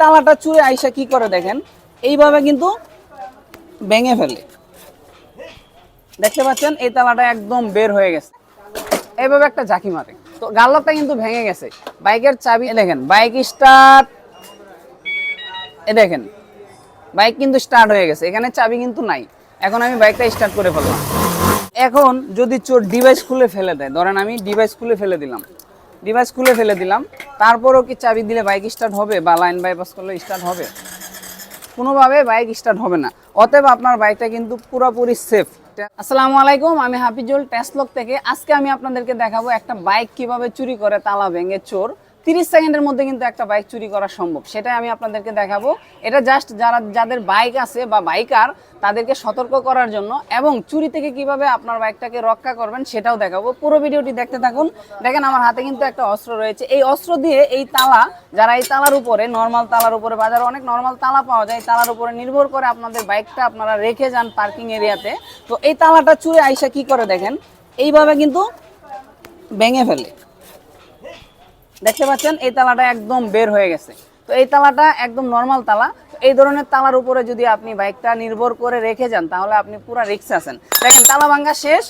তালাটা চুরে আইসা কি করে দেখেন? এইভাবে কিন্তু ভেঙে ফেলে। দেখতে পাচ্ছেন, এই তালাটা একদম বের হয়ে গেছে। এইভাবে একটা ঝাঁকি মারে। তো গাল্লকটা কিন্তু ভেঙে গেছে। বাইকের চাবি দেখেন, বাইক স্টার্ট এ দেখেন, বাইক কিন্তু স্টার্ট হয়ে গেছে। এখানে চাবি কিন্তু নাই। এখন আমি বাইকটা স্টার্ট করে ফেললাম। এখন যদি চোর ডিভাইস খুলে ফেলে দেয়, ধরেন আমি ডিভাইস খুলে ফেলে দিলাম। ডিভাইস খুলে ফেলে দিলাম। তারপরও কি চাবি দিলে বাইক স্টার্ট হবে বা লাইন বাইপাস করলে স্টার্ট হবে? কোনোভাবে বাইক স্টার্ট হবে না। অতএব আপনার বাইকটা কিন্তু পুরোপুরি সেফ আসসালামু আলাইকুম, আমি হাফিজুল টেসলক থেকে। আজকে আমি আপনাদেরকে দেখাবো একটা বাইক কীভাবে চুরি করে, তালা ভেঙে, চোর। তিরিশ সেকেন্ডের মধ্যে কিন্তু একটা বাইক চুরি করা সম্ভব। সেটাই আমি আপনাদেরকে দেখাবো। এটা জাস্ট যারা, যাদের বাইক আছে বা বাইকার তাদেরকে সতর্ক করার জন্য এবং চুরি থেকে কীভাবে আপনার বাইকটাকে রক্ষা করবেন সেটাও দেখাবো। পুরো ভিডিওটি দেখতে থাকুন। দেখেন আমার হাতে কিন্তু একটা অস্ত্র রয়েছে। এই অস্ত্র দিয়ে এই তালা, যারা এই তালার উপরে নর্মাল তালার উপরে বাজারে অনেক নর্মাল তালা পাওয়া যায় তালার উপরে নির্ভর করে আপনাদের বাইকটা আপনারা রেখে যান পার্কিং এরিয়াতে তো এই তালাটা চুরে আইসা কি করে দেখেন? এইভাবে কিন্তু ভেঙে ফেলে। দেখতে পাচ্ছেন, এই তালাটা একদম বের হয়ে গেছে। তো এই তালাটা একদম নর্মাল তালা। এই ধরনের তালার উপরে যদি আপনি বাইকটা নির্ভর করে রেখে যান, তাহলে আপনি পুরো রিক্স আছেন। দেখেন, তালা ভাঙ্গা শেষ।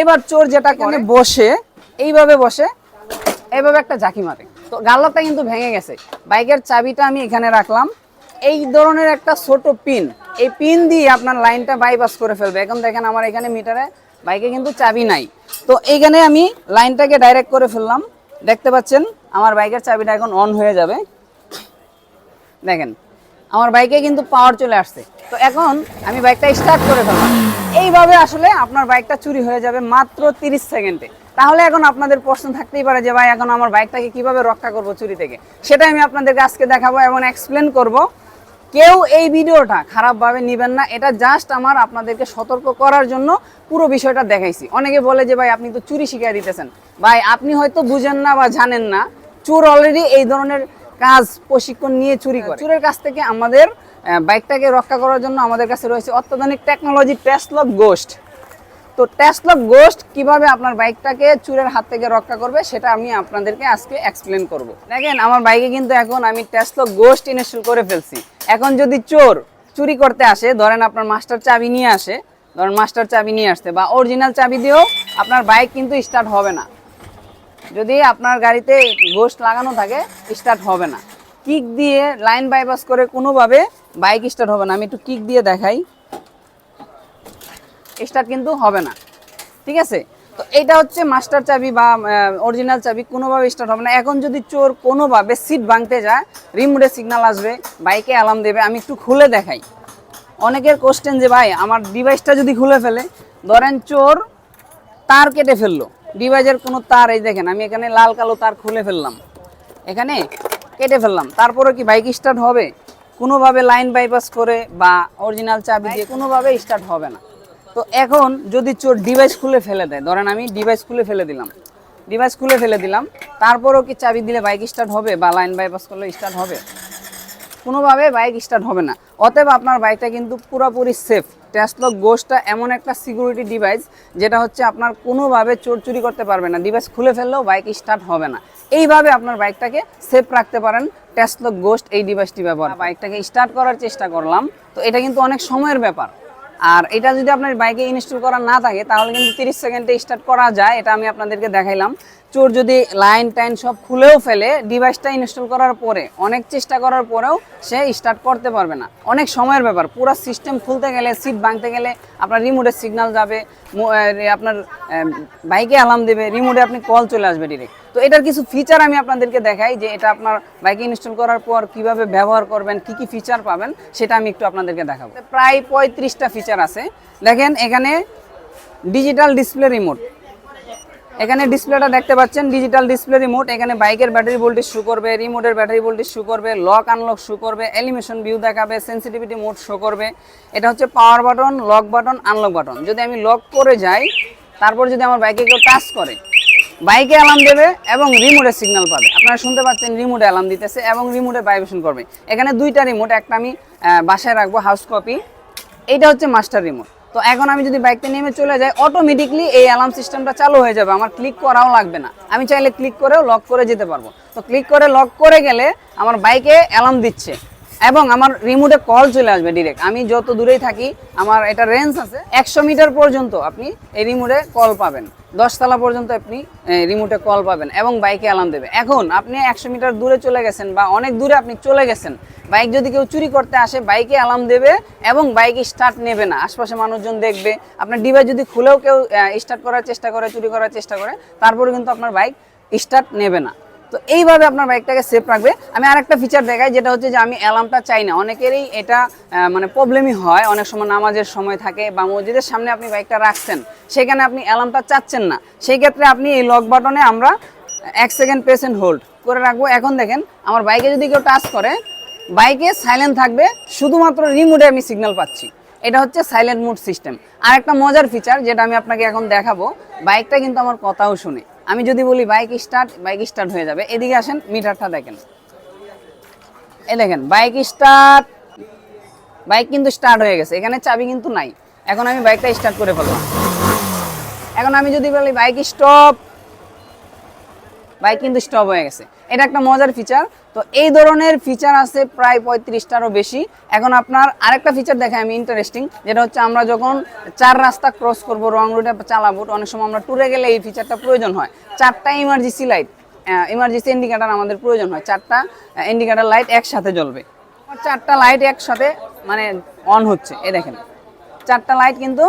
এবার চোর যেটা করে বসে, এইভাবে বসে, এইভাবে একটা ঝাঁকি মারে। তো গাল্লাটা কিন্তু ভেঙে গেছে। বাইকের চাবিটা আমি এখানে রাখলাম। এই ধরনের একটা ছোট পিন, এই পিন দিয়ে আপনার লাইনটা বাইপাস করে ফেলবে। এখন দেখেন, আমার এখানে মিটারে বাইকে কিন্তু চাবি নাই। তো এইখানে আমি লাইনটাকে ডাইরেক্ট করে ফেললাম। দেখতে পাচ্ছেন আমার বাইকের চাবিটা এখন অন হয়ে যাবে। দেখেন, আমার বাইকে কিন্তু পাওয়ার চলে আসছে। তো এখন আমি বাইকটা স্টার্ট করে ফেললাম। এইভাবে আসলে আপনার বাইকটা চুরি হয়ে যাবে মাত্র তিরিশ সেকেন্ডে। তাহলে এখন আপনাদের প্রশ্ন থাকতেই পারে যে, ভাই, এখন আমার বাইকটাকে কীভাবে রক্ষা করব চুরি থেকে? সেটাই আমি আপনাদেরকে আজকে দেখাবো এবং এক্সপ্লেন করব। কেউ এই ভিডিওটা খারাপভাবে নেবেন না। এটা জাস্ট আমার আপনাদেরকে সতর্ক করার জন্য পুরো বিষয়টা দেখাইছি। অনেকে বলে যে, ভাই, আপনি তো চুরি শিখিয়ে দিতেছেন। ভাই, আপনি হয়তো বুঝেন না বা জানেন না। চোর অলরেডি এই ধরনের কাজ, প্রশিক্ষণ নিয়ে চুরি করে। চোরের কাছ থেকে আমাদের বাইকটাকে রক্ষা করার জন্য আমাদের কাছে রয়েছে অত্যাধুনিক টেকনোলজি টেস্টলক গোস্ট তো টেস্টলক গোস্ট কীভাবে আপনার বাইকটাকে চুরের হাত থেকে রক্ষা করবে, সেটা আমি আপনাদেরকে আজকে এক্সপ্লেন করব। দেখেন, আমার বাইকে কিন্তু এখন আমি টেস্টলক গোস্ট ইনস্টল করে ফেলছি। এখন যদি চোর চুরি করতে আসে, ধরেন আপনার মাস্টার চাবি নিয়ে আসে, ধরেন মাস্টার চাবি নিয়ে আসতে, বা অরিজিনাল চাবি দিয়েও আপনার বাইক কিন্তু স্টার্ট হবে না। যদি আপনার গাড়িতে গোস্ট লাগানো থাকে স্টার্ট হবে না। কিক দিয়ে লাইন বাইপাস করে কোনোভাবে বাইক স্টার্ট হবে না। আমি একটু কিক দিয়ে দেখাই। স্টার্ট কিন্তু হবে না। ঠিক আছে? তো এটা হচ্ছে মাস্টার চাবি বা অরিজিনাল চাবি, কোনোভাবে স্টার্ট হবে না। এখন যদি চোর কোনোভাবে সিট ভাঙতে যায় রিমোটে সিগনাল আসবে বাইকে অ্যালার্ম দেবে, আমি একটু খুলে দেখাই। অনেকের কোশ্চেন যে, ভাই, আমার ডিভাইসটা যদি খুলে ফেলে, ধরেন চোর তার কেটে ফেলল। ডিভাইসের কোনো তার, এই দেখেন, আমি এখানে লাল কালো তার খুলে ফেললাম। এখানে কেটে ফেললাম। তারপরে কি বাইক স্টার্ট হবে? কোনোভাবে লাইন বাইপাস করে বা অরিজিনাল চাবি দিয়ে কোনোভাবে স্টার্ট হবে না। তো এখন যদি চোর ডিভাইস খুলে ফেলে দেয়, ধরেন আমি ডিভাইস খুলে ফেলে দিলাম। ডিভাইস খুলে ফেলে দিলাম, তারপরও কি চাবি দিলে বাইক স্টার্ট হবে বা লাইন বাইপাস করলে স্টার্ট হবে? কোনোভাবে বাইক স্টার্ট হবে না। অতএব আপনার বাইকটা কিন্তু পুরোপুরি সেফ টেসলক গোস্টটা এমন একটা সিকিউরিটি ডিভাইস যেটা হচ্ছে আপনার কোনোভাবে চোর চুরি করতে পারবে না। ডিভাইস খুলে ফেললেও বাইক স্টার্ট হবে না। এইভাবে আপনার বাইকটাকে সেফ রাখতে পারেন টেসলক গোস্ট এই ডিভাইসটি ব্যবহার বাইকটাকে স্টার্ট করার চেষ্টা করলাম। তো এটা কিন্তু অনেক সময়ের ব্যাপার। আর এটা যদি আপনার বাইকে ইনস্টল করা না থাকে, তাহলে কিন্তু তিরিশ সেকেন্ডে স্টার্ট করা যায়। এটা আমি আপনাদেরকে দেখাইলাম। চোর যদি লাইন টাইন সব খুলেও ফেলে ডিভাইসটা ইনস্টল করার পরে, অনেক চেষ্টা করার পরেও সে স্টার্ট করতে পারবে না। অনেক সময়ের ব্যাপার, পুরো সিস্টেম খুলতে গেলে সিট ভাঙতে গেলে আপনার রিমোটের সিগন্যাল যাবে আপনার বাইকে অ্যালার্ম দেবে রিমোটে আপনি কল চলে আসবে ডিরেক্ট তো এটার কিছু ফিচার আমি আপনাদেরকে দেখাই যে এটা আপনার বাইকে ইনস্টল করার পর কীভাবে ব্যবহার করবেন, কি কি ফিচার পাবেন, সেটা আমি একটু আপনাদেরকে দেখাবো। প্রায় পঁয়ত্রিশটা ফিচার আছে। দেখেন এখানে ডিজিটাল ডিসপ্লে রিমোট এখানে ডিসপ্লেটা দেখতে পাচ্ছেন ডিজিটাল ডিসপ্লে রিমোট এখানে বাইকের ব্যাটারি ভোল্টেজ শো করবে রিমোটের ব্যাটারি ভোল্টেজ শো করবে লক আনলক শো করবে অ্যানিমেশন ভিউ দেখাবে সেন্সিটিভিটি মোড শো করবে। এটা হচ্ছে power button lock button unlock button যদি আমি লক করে যাই, তারপর যদি আমার বাইকে কেউ টাচ করে বাইকে অ্যালার্ম দেবে এবং রিমোটের সিগন্যাল পাবে। আপনারা শুনতে পাচ্ছেন রিমোটে অ্যালার্ম দিতেছে এবং রিমোটে ভাইব্রেশন করবে। এখানে দুইটা রিমোট একটা আমি বাসায় রাখব হাউস কপি এইটা হচ্ছে মাস্টার রিমোট তো এখন আমি যদি বাইকটা নেমে চলে যাই অটোমেটিকলি এই অ্যালার্ম সিস্টেমটা চালু হয়ে যাবে। আমার ক্লিক করাও লাগবে না। আমি চাইলে ক্লিক করেও লক করে যেতে পারব। তো ক্লিক করে লক করে গেলে আমার বাইকে অ্যালার্ম দিচ্ছে। এবং আমার রিমোটে কল চলে আসবে ডিরেক্ট আমি যত দূরেই থাকি, আমার এটা রেঞ্জ আছে, একশো মিটার পর্যন্ত আপনি এই রিমোটে কল পাবেন। দশতলা পর্যন্ত আপনি রিমোটে কল পাবেন এবং বাইকে অ্যালার্ম দেবে। এখন আপনি একশো মিটার দূরে চলে গেছেন বা অনেক দূরে আপনি চলে গেছেন বাইক যদি কেউ চুরি করতে আসে বাইকে অ্যালার্ম দেবে এবং বাইক স্টার্ট নেবে না। আশপাশে মানুষজন দেখবে, আপনার ডিভাইস যদি খুলেও কেউ স্টার্ট করার চেষ্টা করে, চুরি করার চেষ্টা করে তারপরে কিন্তু আপনার বাইক স্টার্ট নেবে না। তো এইভাবে আপনার বাইকটাকে সেফ রাখবে। আমি আরেকটা ফিচার দেখাই, যেটা হচ্ছে যে আমি অ্যালার্মটা চাই না। অনেকেরই এটা মানে প্রবলেমই হয়। অনেক সময় নামাজের সময় থাকে বা মসজিদের সামনে আপনি বাইকটা রাখছেন। সেখানে আপনি অ্যালার্মটা চাচ্ছেন না। সেই ক্ষেত্রে আপনি এই লক বাটনে আমরা এক সেকেন্ড পেসেন্ট হোল্ড করে রাখব। এখন দেখেন, আমার বাইকে যদি কেউ টাচ করে, বাইকে সাইলেন্ট থাকবে, শুধুমাত্র রিমোটে আমি সিগন্যাল পাচ্ছি। এটা হচ্ছে সাইলেন্ট মুড সিস্টেম আর একটা মজার ফিচার যেটা আমি আপনাকে এখন দেখাবো, বাইকটা কিন্তু আমার কথাও শুনে। আমি যদি বলি বাইক স্টার্ট বাইক স্টার্ট হয়ে যাবে। এদিকে আসেন মিটারটা দেখেন। এই দেখেন বাইক স্টার্ট বাইক কিন্তু স্টার্ট হয়ে গেছে। এখানে চাবি কিন্তু নাই। এখন আমি বাইকটা স্টার্ট করে ফেললাম এখন আমি যদি বলি বাইক স্টপ বাইক কিন্তু স্টপ হয়ে গেছে। এটা একটা মজার ফিচার তো এই ধরনের ফিচার আছে প্রায় পঁয়ত্রিশটারও বেশি। এখন আপনার আরেকটা ফিচার দেখে আমি ইন্টারেস্টিং যেটা হচ্ছে আমরা যখন চার রাস্তা ক্রস করব রং রুটে চালাবো, অনেক সময় আমরা ট্যুরে গেলে এই ফিচারটা প্রয়োজন হয়। চারটা ইমার্জেন্সি লাইট ইমার্জেন্সি ইন্ডিকেটার আমাদের প্রয়োজন হয়। চারটা ইন্ডিকেটার লাইট একসাথে জ্বলবে। চারটা লাইট একসাথে মানে অন হচ্ছে এ দেখেন। চারটা লাইট কিন্তু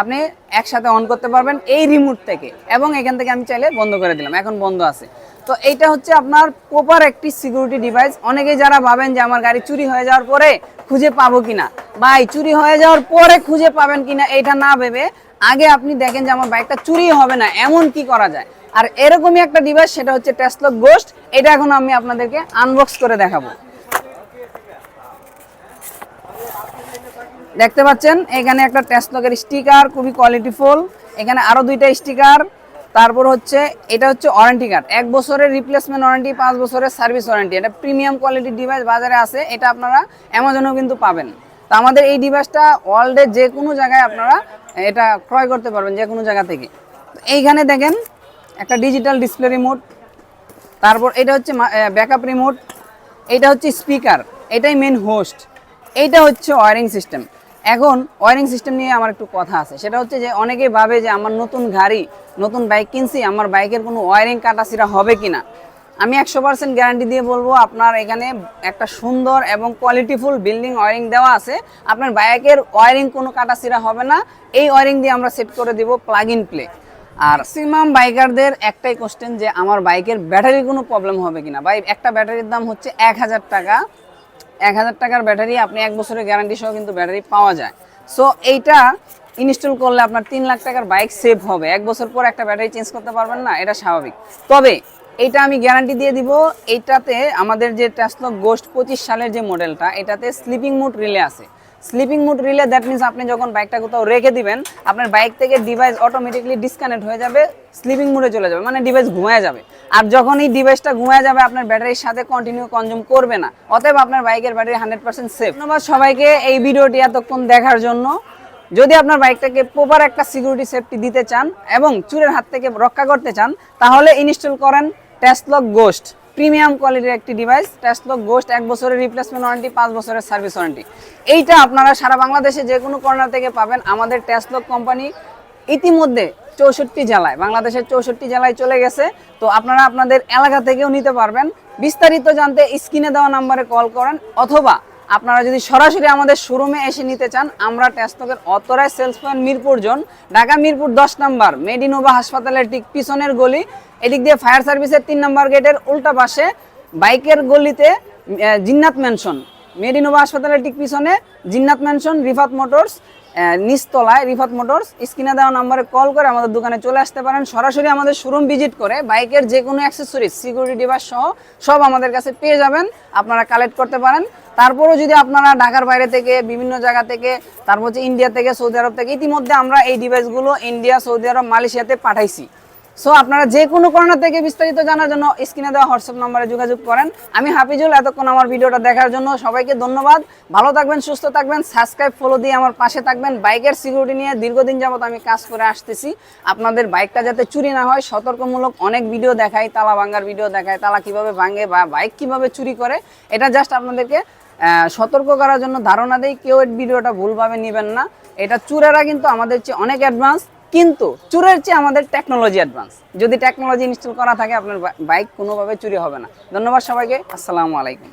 আপনি একসাথে অন করতে পারবেন এই রিমোট থেকে। এবং এখান থেকে আমি চাইলে বন্ধ করে দিলাম, এখন বন্ধ আছে। তো এইটা হচ্ছে আপনার প্রপার একটি সিকিউরিটি ডিভাইস অনেকে যারা ভাবেন যে আমার গাড়ি চুরি হয়ে যাওয়ার পরে খুঁজে পাবো কিনা, ভাই চুরি হয়ে যাওয়ার পরে খুঁজে পাবেন কিনা এটা না ভেবে আগে আপনি দেখেন যে আমার বাইকটা চুরি হবে না, এমন কি করা যায়। আর এরকমই একটা ডিভাইস সেটা হচ্ছে টেসলক গোস্ট এটা এখন আমি আপনাদেরকে আনবক্স করে দেখাবো। দেখতে পাচ্ছেন, এখানে একটা টেসলকের স্টিকার খুবই কোয়ালিটিফুল এখানে আরও দুইটা স্টিকার তারপর হচ্ছে, এটা হচ্ছে ওয়ারেন্টি কার্ড এক বছরের রিপ্লেসমেন্ট ওয়ারেন্টি পাঁচ বছরের সার্ভিস ওয়ারেন্টি এটা প্রিমিয়াম কোয়ালিটির ডিভাইস বাজারে আছে, এটা আপনারা অ্যামাজনেও কিন্তু পাবেন। তো আমাদের এই ডিভাইসটা ওয়ার্ল্ডে যে কোনো জায়গায় আপনারা এটা ক্রয় করতে পারবেন, যে কোনো জায়গা থেকে। এইখানে দেখেন, একটা ডিজিটাল ডিসপ্লে রিমোট তারপর এটা হচ্ছে ব্যাকআপ রিমোট এটা হচ্ছে স্পিকার এটাই মেন হোস্ট এইটা হচ্ছে ওয়ারিং সিস্টেম এখন ওয়ারিং সিস্টেম নিয়ে আমার একটু কথা আছে। সেটা হচ্ছে যে অনেকে ভাবে যে আমার নতুন গাড়ি, নতুন বাইক কিনছি, আমার বাইকের কোনো ওয়ারিং কাটাছিরা হবে কি না আমি একশো পার্সেন্ট গ্যারান্টি দিয়ে বলব, আপনার এখানে একটা সুন্দর এবং কোয়ালিটিফুল বিল্ডিং ওয়ারিং দেওয়া আছে। আপনার বাইকের ওয়ারিং কোনো কাটাছিরা হবে না। এই ওয়ারিং দিয়ে আমরা সেট করে দিব প্লাগ ইন প্লে আর ম্যাক্সিমাম বাইকারদের একটাই কোশ্চেন যে, আমার বাইকের ব্যাটারির কোনো প্রবলেম হবে কিনা? ভাই, একটা ব্যাটারির দাম হচ্ছে এক হাজার টাকা। এক হাজার টাকার ব্যাটারি আপনি এক বছরের গ্যারান্টি সহ কিন্তু ব্যাটারি পাওয়া যায়। সো এইটা ইনস্টল করলে আপনার তিন লাখ টাকার বাইক সেভ হবে। এক বছর পর একটা ব্যাটারি চেঞ্জ করতে পারবেন না, এটা স্বাভাবিক। তবে এটা আমি গ্যারান্টি দিয়ে দিব, এইটাতে আমাদের যে টেসলক গোস্ট পঁচিশ সালের যে মডেলটা এটাতে স্লিপিং মোড রিলে আছে। Sleeping mode relay that means আপনি যখন বাইকটা কোথাও রেখে দিবেন, আপনার বাইক থেকে ডিভাইস অটোমেটিকলি ডিসকানেক্ট হয়ে যাবে স্লিপিং মোডে চলে যাবে মানে ডিভাইস ঘুমায় যাবে। আর যখন এই ডিভাইসটা ঘুমায় যাবে, আপনার ব্যাটারির সাথে কন্টিনিউ কনজিউম করবে না। অতএব আপনার বাইকের ব্যাটারি হান্ড্রেড পার্সেন্ট সেফ ধন্যবাদ সবাইকে এই ভিডিওটি এতক্ষণ দেখার জন্য। যদি আপনার বাইকটাকে প্রপার একটা সিকিউরিটি সেফটি দিতে চান এবং চুরের হাত থেকে রক্ষা করতে চান, তাহলে ইনস্টল করেন টেসলক গোস্ট প্রিমিয়াম কোয়ালিটির একটি ডিভাইস টেসলক গোস্ট এক বছরের রিপ্লেসমেন্ট ওয়ারেন্টি পাঁচ বছরের সার্ভিস ওয়ারেন্টি এইটা আপনারা সারা বাংলাদেশে যে কোনো কর্নার থেকে পাবেন। আমাদের টেসলক কোম্পানি ইতিমধ্যে চৌষট্টি জেলায়, বাংলাদেশের চৌষট্টি জেলায় চলে গেছে। তো আপনারা আপনাদের এলাকা থেকেও নিতে পারবেন। বিস্তারিত জানতে স্ক্রিনে দেওয়া নাম্বারে কল করেন অথবা আপনারা যদি সরাসরি আমাদের শোরুমে এসে নিতে চান, আমরা টেস্টকের অতরায় sales point Mirpur zone, Dhaka Mirpur দশ নম্বর, মেডিনোভা হাসপাতালের ঠিক পিছনের গলি, এদিক দিয়ে ফায়ার সার্ভিসের তিন নম্বর গেটের উল্টা পাশে বাইকের গলিতে জিন্নাত ম্যানশন মেডিনোভা হাসপাতালের ঠিক পিছনে জিন্নাত ম্যানশন রিফাত মোটরস নিচতলায় রিফাত মোটরস, স্ক্রিনে দেওয়া নাম্বারে কল করে আমাদের দোকানে চলে আসতে পারেন। সরাসরি আমাদের শোরুম ভিজিট করে বাইকের যে কোনো অ্যাক্সেসরিজ সিকিউরিটি ডিভাইস সহ সব আমাদের কাছে পেয়ে যাবেন। আপনারা কালেক্ট করতে পারেন। তারপরও যদি আপনারা ঢাকার বাইরে থেকে, বিভিন্ন জায়গা থেকে, তারপর হচ্ছে ইন্ডিয়া থেকে সৌদি আরব থেকে, ইতিমধ্যে আমরা এই ডিভাইসগুলো ইন্ডিয়া সৌদি আরব মালয়েশিয়াতে পাঠাইছি। সো আপনারা যে কোনো কর্নার থেকে বিস্তারিত জানার জন্য স্ক্রিনে দেওয়া হোয়াটসঅ্যাপ নম্বরে যোগাযোগ করেন। আমি হাফিজুল, এতক্ষণ আমার ভিডিওটা দেখার জন্য সবাইকে ধন্যবাদ। ভালো থাকবেন, সুস্থ থাকবেন সাবস্ক্রাইব ফলো দিয়ে আমার পাশে থাকবেন। বাইকের সিকিউরিটি নিয়ে দীর্ঘদিন যাবত আমি কাজ করে আসতেছি। আপনাদের বাইকটা যাতে চুরি না হয়, সতর্কমূলক অনেক ভিডিও দেখাই, তালা ভাঙ্গার ভিডিও দেখায় তালা কীভাবে ভাঙে বা বাইক কীভাবে চুরি করে, এটা জাস্ট আপনাদেরকে সতর্ক করার জন্য ধারণা দেই, কেউ এর ভিডিওটা ভুলভাবে নেবেন না। এটা চুরেরা কিন্তু আমাদের চেয়ে অনেক অ্যাডভান্স কিন্তু চুরের চেয়ে আমাদের টেকনোলজি অ্যাডভান্স যদি টেকনোলজি ইনস্টল করা থাকে, আপনার বাইক কোনোভাবে চুরি হবে না। ধন্যবাদ সবাইকে, আসসালামু আলাইকুম।